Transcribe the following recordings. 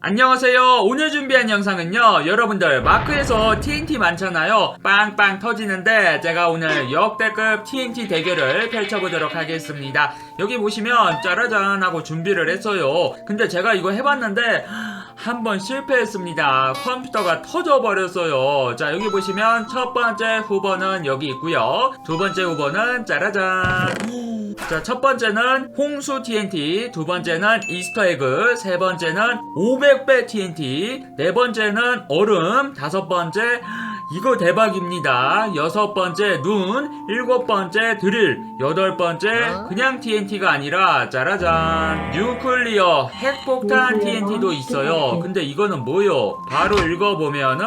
안녕하세요. 오늘 준비한 영상은요. 여러분들 마크에서 TNT 많잖아요. 빵빵 터지는데 제가 오늘 역대급 TNT 대결을 펼쳐보도록 하겠습니다. 여기 보시면 짜라잔 하고 준비를 했어요. 근데 제가 이거 해봤는데 한 번 실패했습니다. 컴퓨터가 터져버렸어요. 자 여기 보시면 첫 번째 후보는 여기 있고요. 두 번째 후보는 짜라잔. 자, 첫 번째는 홍수 TNT, 두 번째는 이스터 에그, 세 번째는 500배 TNT, 네 번째는 얼음, 다섯 번째 이거 대박입니다. 여섯 번째 눈, 일곱 번째 드릴, 여덟 번째 그냥 TNT가 아니라 짜라잔 뉴클리어 핵폭탄 TNT도 있어요. 근데 이거는 뭐요? 바로 읽어보면은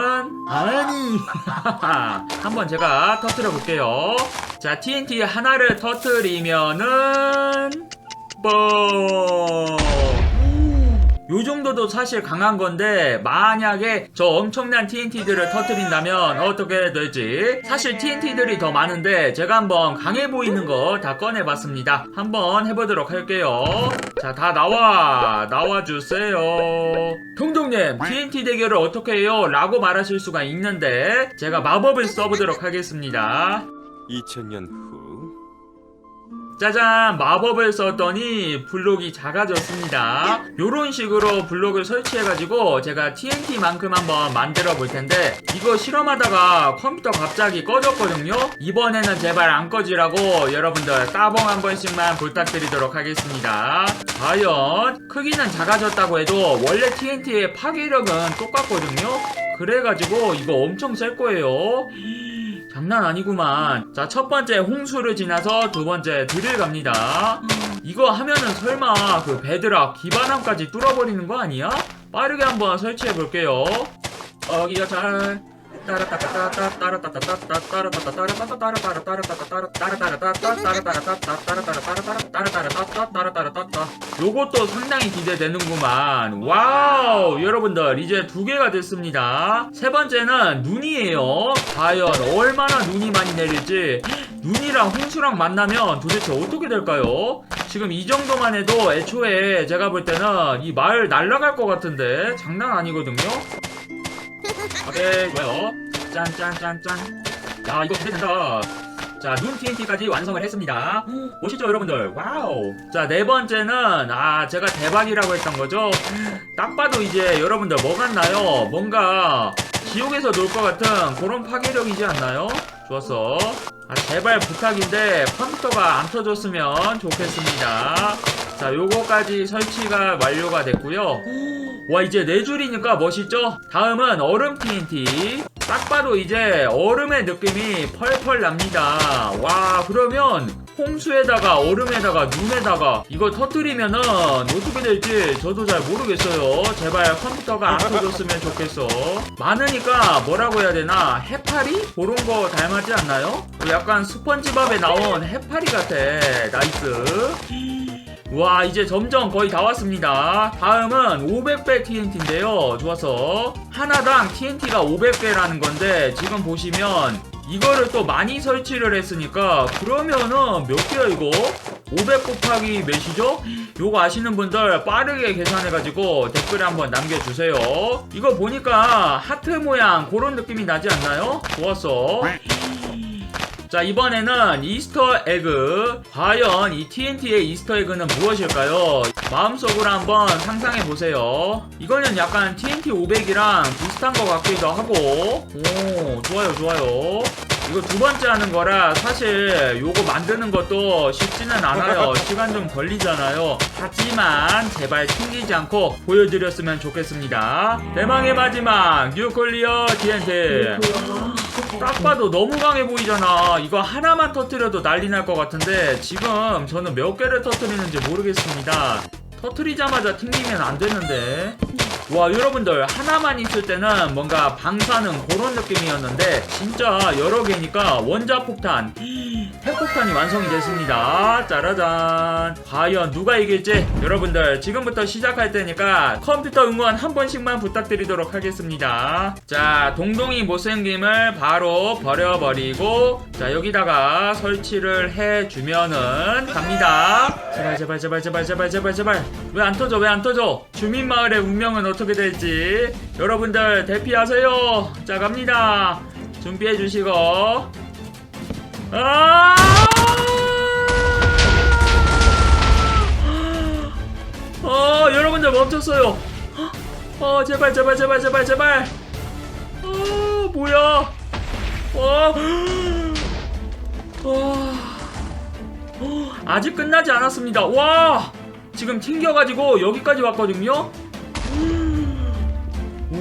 아니 한번 제가 터뜨려 볼게요. 자 TNT 하나를 터뜨리면은 뻥. 요 정도도 사실 강한 건데 만약에 저 엄청난 TNT들을 터뜨린다면 어떻게 될지. 사실 TNT들이 더 많은데 제가 한번 강해 보이는 거 다 꺼내봤습니다. 한번 해보도록 할게요. 자 다 나와. 나와주세요. 통통님 TNT 대결을 어떻게 해요? 라고 말하실 수가 있는데 제가 마법을 써보도록 하겠습니다. 2000년 후 짜잔 마법을 썼더니 블록이 작아졌습니다. 요런 식으로 블록을 설치해가지고 제가 TNT만큼 한번 만들어 볼 텐데 이거 실험하다가 컴퓨터 갑자기 꺼졌거든요? 이번에는 제발 안 꺼지라고 여러분들 따봉 한 번씩만 부탁드리도록 하겠습니다. 과연 크기는 작아졌다고 해도 원래 TNT의 파괴력은 똑같거든요? 그래가지고 이거 엄청 셀 거예요 장난 아니구만. 자, 첫 번째 홍수를 지나서 두 번째 들을 갑니다. 이거 하면은 설마 그 베드락 기반함까지 뚫어버리는 거 아니야? 빠르게 한번 설치해 볼게요. 어 기가 잘. 요것도 상당히 기대되는구만. 와우! 여러분들 이제 두 개가 됐습니다. 세 번째는 눈이에요. 과연 얼마나 눈이 많이 내릴지. 눈이랑 홍수랑 만나면 도대체 어떻게 될까요? 지금 이 정도만 해도 애초에 제가 볼 때는 이 마을 날아갈 것 같은데 장난 아니거든요. 오케이 좋아요 짠짠짠짠 야 이거 기대된다 자, 눈 TNT까지 완성을 했습니다. 보시죠, 여러분들. 와우. 자, 네 번째는, 아, 제가 대박이라고 했던 거죠. 딱 봐도 이제 여러분들 뭐 같나요? 뭔가 지옥에서 놀 것 같은 그런 파괴력이지 않나요? 좋았어. 아, 제발 부탁인데 컴퓨터가 안 터졌으면 좋겠습니다. 자, 요거까지 설치가 완료가 됐고요. 와 이제 네 줄이니까 멋있죠? 다음은 얼음 TNT 딱 봐도 이제 얼음의 느낌이 펄펄 납니다. 와 그러면 홍수에다가 얼음에다가 눈에다가 이거 터뜨리면은 어떻게 될지 저도 잘 모르겠어요. 제발 컴퓨터가 안 터졌으면 좋겠어. 많으니까 뭐라고 해야 되나? 해파리? 그런 거 닮았지 않나요? 약간 스펀지밥에 나온 해파리 같아. 나이스 와 이제 점점 거의 다 왔습니다 다음은 500배 TNT인데요 좋아서 하나당 TNT가 500배라는 건데 지금 보시면 이거를 또 많이 설치를 했으니까 그러면은 몇 개야 이거? 500 곱하기 몇이죠? 요거 아시는 분들 빠르게 계산해가지고 댓글에 한번 남겨주세요 이거 보니까 하트 모양 그런 느낌이 나지 않나요? 좋았어 자 이번에는 이스터 에그 과연 이 TNT의 이스터 에그는 무엇일까요? 마음속으로 한번 상상해 보세요. 이거는 약간 TNT 500이랑 비슷한 것 같기도 하고 오 좋아요 좋아요. 이거 두 번째 하는 거라 사실 요거 만드는 것도 쉽지는 않아요. 시간 좀 걸리잖아요. 하지만 제발 튕기지 않고 보여드렸으면 좋겠습니다. 대망의 마지막 뉴클리어 TNT. 딱 봐도 너무 강해 보이잖아. 이거 하나만 터뜨려도 난리 날 것 같은데 지금 저는 몇 개를 터뜨리는지 모르겠습니다. 터뜨리자마자 튕기면 안 되는데. 와 여러분들 하나만 있을 때는 뭔가 방사능 그런 느낌이었는데 진짜 여러 개니까 원자 폭탄 핵폭탄이 완성이 됐습니다. 짜라잔. 과연 누가 이길지 여러분들 지금부터 시작할 테니까 컴퓨터 응원 한 번씩만 부탁드리도록 하겠습니다. 자, 동동이 못생김을 바로 버려버리고 자, 여기다가 설치를 해주면은 갑니다. 제발, 제발, 제발, 제발, 제발, 제발, 제발. 왜 안 터져? 왜 안 터져? 주민 마을의 운명은 어떻게 될지 여러분들 대피하세요. 자, 갑니다. 준비해 주시고. 아! 어, 여러분들 멈췄어요. 어, 제발, 제발, 제발, 제발, 제발. 어, 뭐야? 어, 어, 어, 아직 끝나지 않았습니다. 와, 지금 튕겨가지고 여기까지 왔거든요.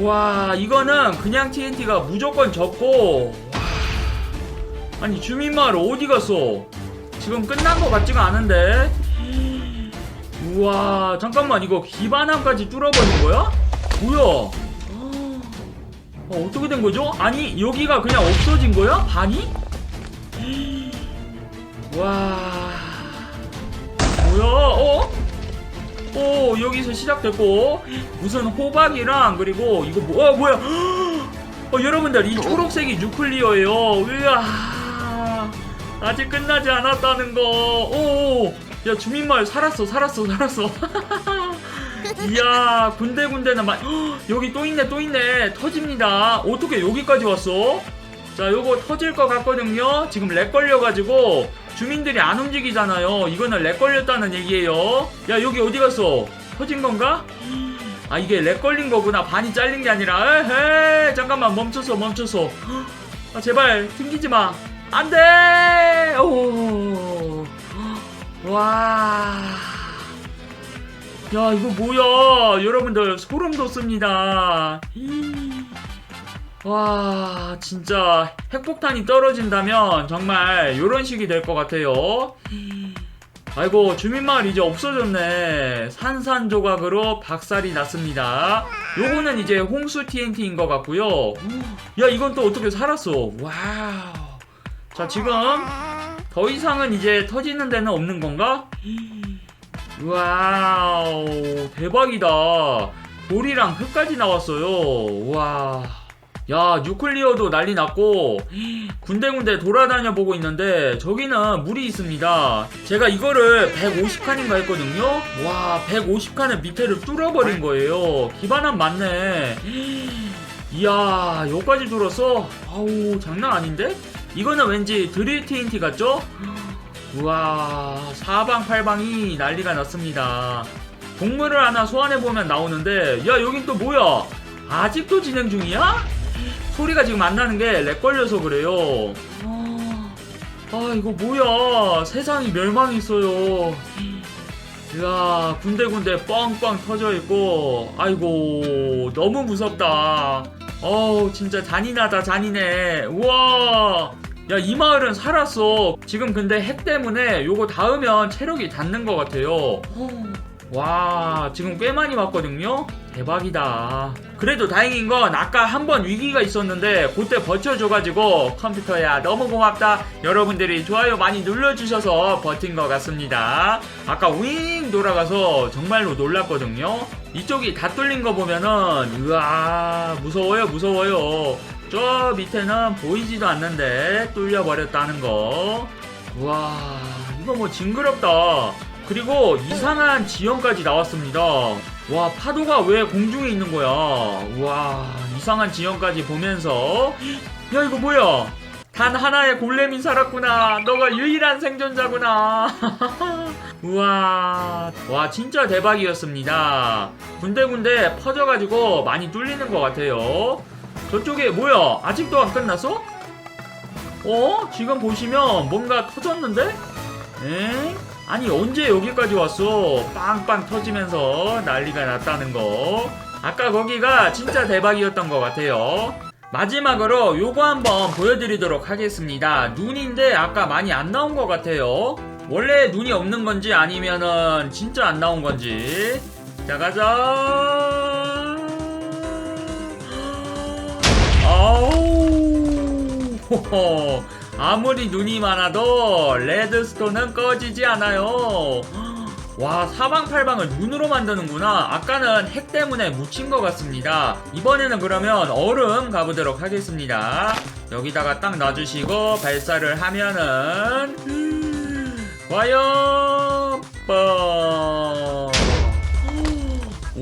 와, 이거는 그냥 TNT가 무조건 적고. 와, 아니 주민 마을 어디 갔어? 지금 끝난 것 같지가 않은데. 우와, 잠깐만 이거 기반함까지 뚫어버린 거야? 뭐야? 어, 어떻게 된 거죠? 아니 여기가 그냥 없어진 거야? 반이? 와, 뭐야? 어? 오 여기서 시작됐고 무슨 호박이랑 그리고 이거 뭐 어, 뭐야? 어, 여러분들 이 초록색이 뉴클리어예요. 으아 아직 끝나지 않았다는 거. 오, 야 주민 마을 살았어, 살았어, 살았어. 이야 군데군데는 막 여기 또 있네, 또 있네. 터집니다. 어떻게 여기까지 왔어? 자, 요거 터질 것 같거든요. 지금 렉 걸려가지고 주민들이 안 움직이잖아요. 이거는 렉 걸렸다는 얘기예요. 야, 여기 어디 갔어? 터진 건가? 아, 이게 렉 걸린 거구나. 반이 잘린 게 아니라. 에헤, 잠깐만 멈췄어, 멈췄어. 아, 제발 튕기지 마. 안 돼! 오. 와. 야, 이거 뭐야? 여러분들 소름 돋습니다. 와, 진짜 핵폭탄이 떨어진다면 정말 이런 식이 될 것 같아요. 아이고, 주민마을 이제 없어졌네. 산산조각으로 박살이 났습니다. 요거는 이제 홍수 TNT인 것 같고요. 야, 이건 또 어떻게 살았어? 와우. 자, 지금 더 이상은 이제 터지는 데는 없는 건가? 와우, 대박이다. 돌이랑 흙까지 나왔어요. 와. 야, 뉴클리어도 난리 났고, 군데군데 돌아다녀 보고 있는데, 저기는 물이 있습니다. 제가 이거를 150칸인가 했거든요? 와, 150칸을 밑에를 뚫어버린 거예요. 기반함 맞네. 이야, 여기까지 뚫었어? 아우, 장난 아닌데? 이거는 왠지 드릴 TNT 같죠? 우와, 사방팔방이 난리가 났습니다. 동물을 하나 소환해보면 나오는데, 야, 여긴 또 뭐야? 아직도 진행 중이야? 소리가 지금 안 나는 게 렉 걸려서 그래요. 아, 아, 이거 뭐야? 세상이 멸망했어요. 이야, 군데군데 뻥뻥 터져 있고, 아이고, 너무 무섭다. 어우, 진짜 잔인하다, 잔인해. 우와! 야, 이 마을은 살았어. 지금 근데 핵 때문에 요거 닿으면 체력이 닿는 것 같아요. 와, 지금 꽤 많이 왔거든요? 대박이다. 그래도 다행인 건 아까 한 번 위기가 있었는데 그때 버텨줘가지고 컴퓨터야 너무 고맙다. 여러분들이 좋아요 많이 눌러주셔서 버틴 것 같습니다. 아까 윙 돌아가서 정말로 놀랐거든요. 이쪽이 다 뚫린 거 보면은 으아 무서워요 무서워요. 저 밑에는 보이지도 않는데 뚫려 버렸다는 거. 우와 이거 뭐 징그럽다. 그리고 이상한 지형까지 나왔습니다. 와 파도가 왜 공중에 있는 거야? 와 이상한 지형까지 보면서 야 이거 뭐야? 단 하나의 골렘이 살았구나. 너가 유일한 생존자구나. 우와 와 진짜 대박이었습니다. 군데군데 퍼져가지고 많이 뚫리는 것 같아요. 저쪽에 뭐야? 아직도 안 끝났어? 어? 지금 보시면 뭔가 터졌는데? 엥? 아니 언제 여기까지 왔어? 빵빵 터지면서 난리가 났다는 거. 아까 거기가 진짜 대박이었던 것 같아요. 마지막으로 요거 한번 보여드리도록 하겠습니다. 눈인데 아까 많이 안 나온 것 같아요. 원래 눈이 없는 건지 아니면은 진짜 안 나온 건지. 자 가자. 아우. 아무리 눈이 많아도 레드스톤은 꺼지지 않아요. 와 사방팔방을 눈으로 만드는구나 아까는 핵 때문에 묻힌 것 같습니다 이번에는 그러면 얼음 가보도록 하겠습니다 여기다가 딱 놔주시고 발사를 하면은 과연 뻥.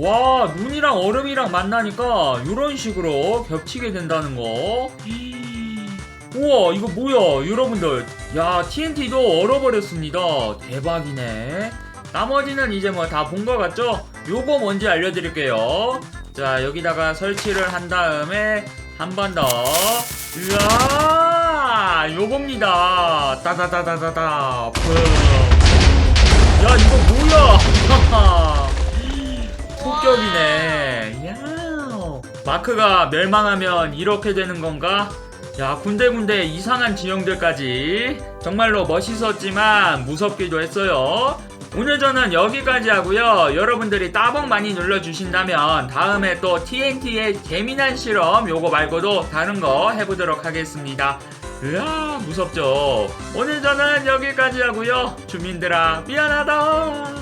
와 눈이랑 얼음이랑 만나니까 이런 식으로 겹치게 된다는 거. 우와 이거 뭐야 여러분들. 야 TNT도 얼어버렸습니다. 대박이네. 나머지는 이제 뭐 다 본 것 같죠? 요거 뭔지 알려드릴게요. 자 여기다가 설치를 한 다음에 한 번 더. 으아 요겁니다. 따다다다다다. 야 이거 뭐야? 폭격이네. 야 마크가 멸망하면 이렇게 되는 건가? 야 군데군데 이상한 지형들까지. 정말로 멋있었지만 무섭기도 했어요. 오늘 저는 여기까지 하고요. 여러분들이 따봉 많이 눌러주신다면 다음에 또 TNT의 재미난 실험 요거 말고도 다른 거 해보도록 하겠습니다 으아 무섭죠? 오늘 저는 여기까지 하고요. 주민들아 미안하다